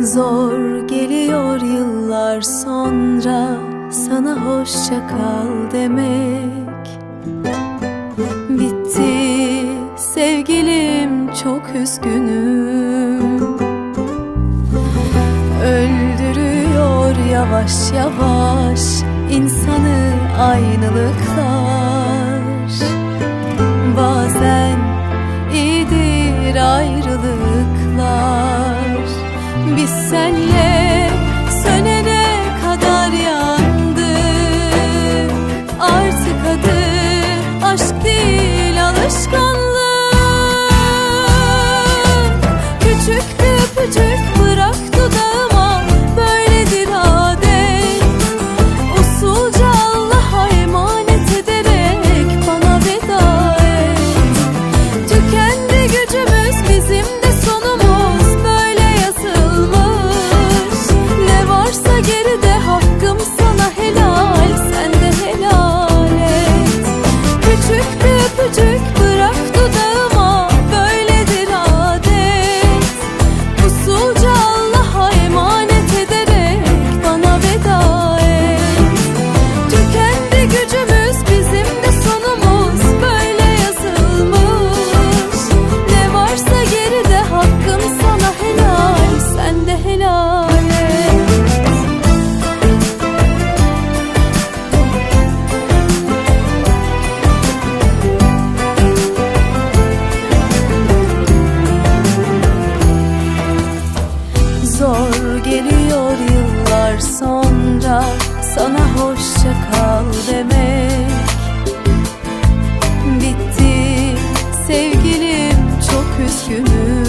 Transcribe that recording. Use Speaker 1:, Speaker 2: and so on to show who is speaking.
Speaker 1: Zor geliyor yıllar sonra sana hoşça kal demek. Bitti sevgilim çok üzgünüm. Öldürüyor yavaş yavaş insanı aynılıklar sky. Sevgilim çok üzgünüm.